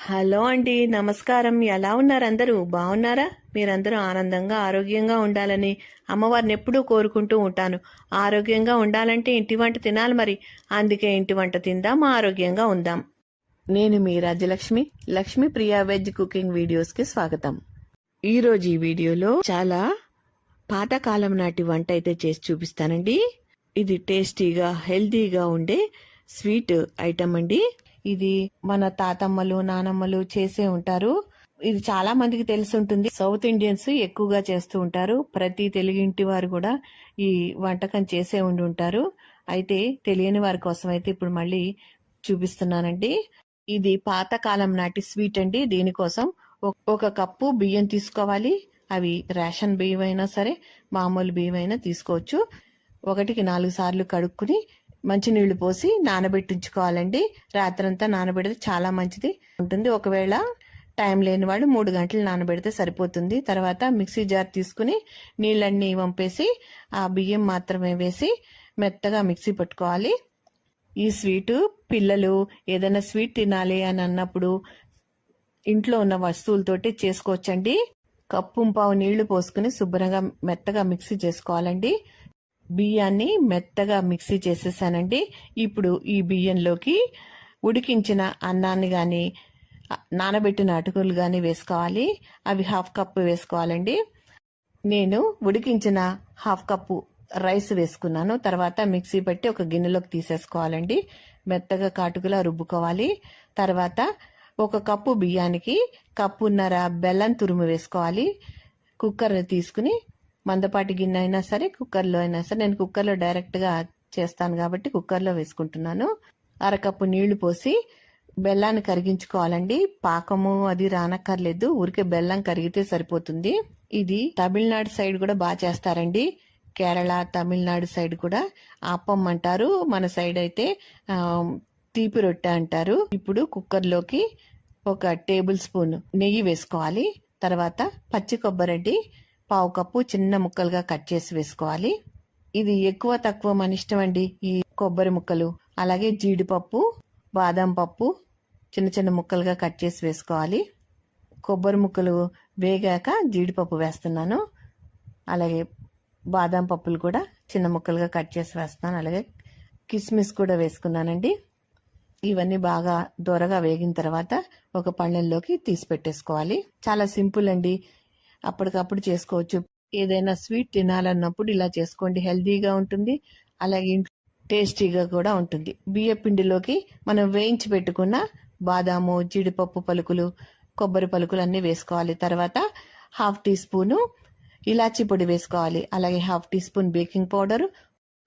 Hello అండి నమస్కారం. ఎలా ఉన్నారు అందరూ? బాగున్నారా మీరందరూ ఆనందంగా ఆరోగ్యంగా ఉండాలని అమ్మవారిని ఎప్పుడూ కోరుకుంటూ ఉంటాను. ఆరోగ్యంగా ఉండాలంటే ఇంటి వంట తినాలి మరి. అందుకే ఇంటి వంట తిందాం ఆరోగ్యంగా ఉందాం. నేను మీ రాజ్యలక్ష్మి లక్ష్మి ప్రియా వెజ్ కుకింగ్ వీడియోస్కి స్వాగతం. ఈరోజు ఈ వీడియోలో చాలా పాతకాలం నాటి వంట అయితే చేసి చూపిస్తానండి. ఇది టేస్టీగా హెల్తీగా ఉండే స్వీట్ ఐటమ్ అండి. ఇది మన తాతమ్మలు నానమ్మలు చేసే ఉంటారు. ఇది చాలా మందికి తెలిసి ఉంటుంది సౌత్ ఇండియన్స్ ఎక్కువగా చేస్తూ ఉంటారు. ప్రతి తెలుగింటి వారు కూడా ఈ వంటకం చేసే ఉండి ఉంటారు. అయితే తెలియని వారి కోసం అయితే ఇప్పుడు మళ్ళీ చూపిస్తున్నానండి. ఇది పాతకాలం నాటి స్వీట్ అండి. దీనికోసం ఒక- ఒక కప్పు బియ్యం తీసుకోవాలి. అవి రేషన్ బియ్యం అయినా సరే మామూలు బియ్యం అయినా తీసుకోవచ్చు. ఒకటికి నాలుగు సార్లు కడుక్కుని మంచినీళ్ళు పోసి నానబెట్టించుకోవాలండి. రాత్రంతా నానబెడితే చాలా మంచిది ఉంటుంది. ఒకవేళ టైం లేని వాళ్ళు మూడు గంటలు నానబెడితే సరిపోతుంది. తర్వాత మిక్సీ జార్ తీసుకుని నీళ్ళన్నీ వంపేసి ఆ బియ్యం మాత్రమే వేసి మెత్తగా మిక్సీ పట్టుకోవాలి. ఈ స్వీటు పిల్లలు ఏదైనా స్వీట్ తినాలి అని అన్నప్పుడు ఇంట్లో ఉన్న వస్తువులతోటి చేసుకోవచ్చండి. కప్పు పావు నీళ్ళు పోసుకుని శుభ్రంగా మెత్తగా మిక్సీ చేసుకోవాలండి. బియ్యాన్ని మెత్తగా మిక్సీ చేసేసానండి. ఇప్పుడు ఈ బియ్యంలోకి ఉడికించిన అన్నాన్ని కానీ నానబెట్టిన అటుకులు కానీ వేసుకోవాలి. అవి హాఫ్ కప్పు వేసుకోవాలండి. నేను ఉడికించిన హాఫ్ కప్పు రైస్ వేసుకున్నాను. తర్వాత మిక్సీ పెట్టి ఒక గిన్నెలోకి తీసేసుకోవాలండి. మెత్తగా కాటుకులా రుబ్బుకోవాలి. తర్వాత ఒక కప్పు బియ్యానికి కప్పున్నర బెల్లం తురుము వేసుకోవాలి. కుక్కర్ని తీసుకుని మందపాటి గిన్నె అయినా సరే కుక్కర్లో అయినా సరే నేను కుక్కర్లో డైరెక్ట్గా చేస్తాను కాబట్టి కుక్కర్లో వేసుకుంటున్నాను. అరకప్పు నీళ్ళు పోసి బెల్లాన్ని కరిగించుకోవాలండి. పాకము అది రానక్కర్లేదు ఊరికే బెల్లం కరిగితే సరిపోతుంది. ఇది తమిళనాడు సైడ్ కూడా బాగా చేస్తారండి. కేరళ తమిళనాడు సైడ్ కూడా ఆపం అంటారు. మన సైడ్ అయితే తీపి రొట్టె అంటారు. ఇప్పుడు కుక్కర్లోకి ఒక టేబుల్ స్పూన్ నెయ్యి వేసుకోవాలి. తర్వాత పచ్చి కొబ్బరి పావు కప్పు చిన్న ముక్కలుగా కట్ చేసి వేసుకోవాలి. ఇది ఎక్కువ తక్కువ మన ఇష్టం అండి ఈ కొబ్బరి ముక్కలు. అలాగే జీడిపప్పు బాదం పప్పు చిన్న చిన్న ముక్కలుగా కట్ చేసి వేసుకోవాలి. కొబ్బరి ముక్కలు వేగాక జీడిపప్పు వేస్తున్నాను. అలాగే బాదం పప్పులు కూడా చిన్న ముక్కలుగా కట్ చేసి వేస్తున్నాను. అలాగే కిస్మిస్ కూడా వేసుకున్నానండి. ఇవన్నీ బాగా దొరగా వేగిన తర్వాత ఒక పళ్ళెంలోకి తీసి పెట్టేసుకోవాలి. చాలా సింపుల్ అండి. అప్పటికప్పుడు చేసుకోవచ్చు. ఏదైనా స్వీట్ తినాలన్నప్పుడు ఇలా చేసుకోండి. హెల్దీగా ఉంటుంది. అలాగే టేస్టీగా కూడా ఉంటుంది. బియ్య పిండిలోకి మనం వేయించి పెట్టుకున్న బాదాము జీడిపప్పు పలుకులు కొబ్బరి పలుకులు అన్నీ వేసుకోవాలి. తర్వాత హాఫ్ టీ స్పూను ఇలాచీ పొడి వేసుకోవాలి. అలాగే half tea spoon baking powder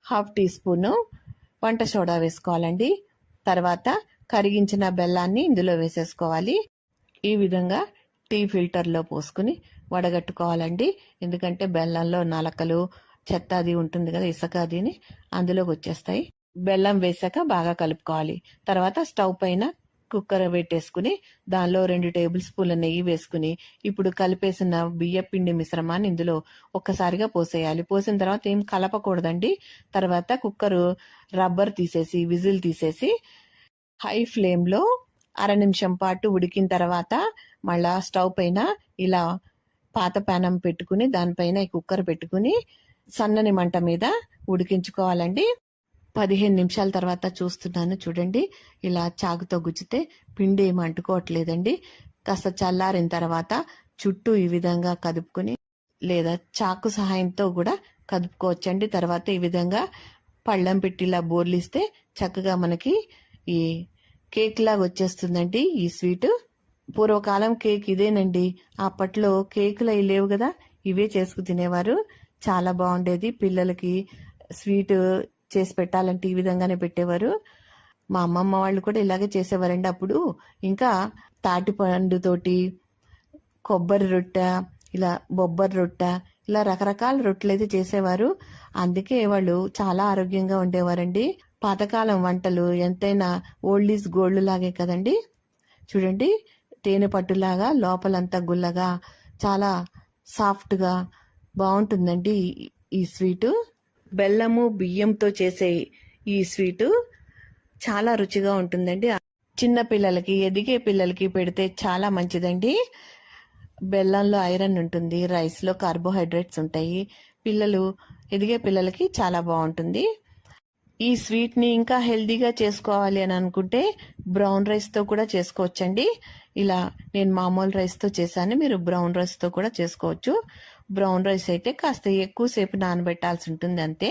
half tea spoon వంట సోడా వేసుకోవాలండి. తర్వాత కరిగించిన బెల్లాన్ని ఇందులో వేసేసుకోవాలి. ఈ విధంగా టీ ఫిల్టర్లో పోసుకుని వడగట్టుకోవాలండి. ఎందుకంటే బెల్లంలో నలకలు చెత్త అది ఉంటుంది కదా ఇసుక అదిని అందులోకి వచ్చేస్తాయి. బెల్లం వేసాక బాగా కలుపుకోవాలి. తర్వాత స్టవ్ పైన కుక్కర్ పెట్టేసుకుని దానిలో రెండు టేబుల్ స్పూన్ల నెయ్యి వేసుకుని ఇప్పుడు కలిపేసిన బియ్య పిండి మిశ్రమాన్ని ఇందులో ఒక్కసారిగా పోసేయాలి. పోసిన తర్వాత ఏం కలపకూడదండి. తర్వాత కుక్కరు రబ్బర్ తీసేసి విజిల్ తీసేసి హై ఫ్లేమ్లో అర నిమిషం పాటు ఉడికిన తర్వాత మళ్ళా స్టవ్ పైన ఇలా పాత పానం పెట్టుకుని దానిపైన ఈ కుక్కర్ పెట్టుకుని సన్నని మంట మీద ఉడికించుకోవాలండి. పదిహేను నిమిషాల తర్వాత చూస్తున్నాను చూడండి. ఇలా చాకుతో గుచ్చితే పిండి ఏమి అంటుకోవట్లేదండి. కాస్త చల్లారిన తర్వాత చుట్టూ ఈ విధంగా కదుపుకుని లేదా చాకు సహాయంతో కూడా కదుపుకోవచ్చండి. తర్వాత ఈ విధంగా పళ్ళం పెట్టి ఇలా బోర్లిస్తే చక్కగా మనకి ఈ కేక్ లాగా వచ్చేస్తుందండి ఈ స్వీట్. పూర్వకాలం కేక్ ఇదేనండి. అప్పట్లో కేకులు అవి లేవు కదా ఇవే చేసుకు తినేవారు. చాలా బాగుండేది. పిల్లలకి స్వీట్ చేసి పెట్టాలంటే ఈ విధంగానే పెట్టేవారు. మా అమ్మమ్మ వాళ్ళు కూడా ఇలాగే చేసేవారండి అప్పుడు. ఇంకా తాటి పండుతోటి కొబ్బరి రొట్టె ఇలా బొబ్బరి రొట్టె ఇలా రకరకాల రొట్టెలు అయితే చేసేవారు. అందుకే వాళ్ళు చాలా ఆరోగ్యంగా ఉండేవారండి. పాతకాలం వంటలు ఎంతైనా ఓల్డ్ ఈజ్ గోల్డ్ లాగే కదండి? చూడండి తేనె పట్టులాగా లోపలంతా గుల్లగా చాలా సాఫ్ట్గా బాగుంటుందండి ఈ- ఈ స్వీటు. బెల్లము బియ్యంతో చేసే ఈ స్వీటు చాలా రుచిగా ఉంటుందండి. చిన్న పిల్లలకి ఎదిగే పిల్లలకి పెడితే చాలా మంచిదండి. బెల్లంలో ఐరన్ ఉంటుంది రైస్లో కార్బోహైడ్రేట్స్ ఉంటాయి. పిల్లలు ఎదిగే పిల్లలకి చాలా బాగుంటుంది. ఈ స్వీట్ని ఇంకా హెల్దీగా చేసుకోవాలి అని అనుకుంటే బ్రౌన్ రైస్తో కూడా చేసుకోవచ్చండి. ఇలా నేను మామూలు రైస్తో చేశాను మీరు బ్రౌన్ రైస్తో కూడా చేసుకోవచ్చు. బ్రౌన్ రైస్ అయితే కాస్త ఎక్కువసేపు నానబెట్టాల్సి ఉంటుంది అంతే.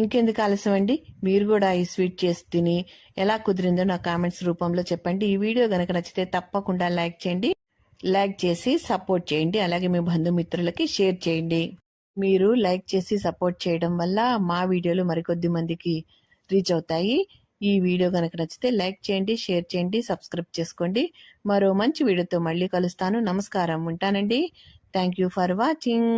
ఇంకెందుకు ఆలస్యం అండి? మీరు కూడా ఈ స్వీట్ చేసి తిని ఎలా కుదిరిందో నా కామెంట్స్ రూపంలో చెప్పండి. ఈ వీడియో కనుక నచ్చితే తప్పకుండా లైక్ చేయండి. లైక్ చేసి సపోర్ట్ చేయండి. అలాగే మీ బంధుమిత్రులకి షేర్ చేయండి. మీరు లైక్ చేసి సపోర్ట్ చేయడం వల్ల మా వీడియోలు మరికొద్ది మందికి రీచ్ అవుతాయి. ఈ వీడియో కనుక నచ్చితే లైక్ చేయండి షేర్ చేయండి సబ్స్క్రైబ్ చేసుకోండి. మరో మంచి వీడియోతో మళ్ళీ కలుస్తాను. నమస్కారం. ఉంటానండి. Thank you for watching.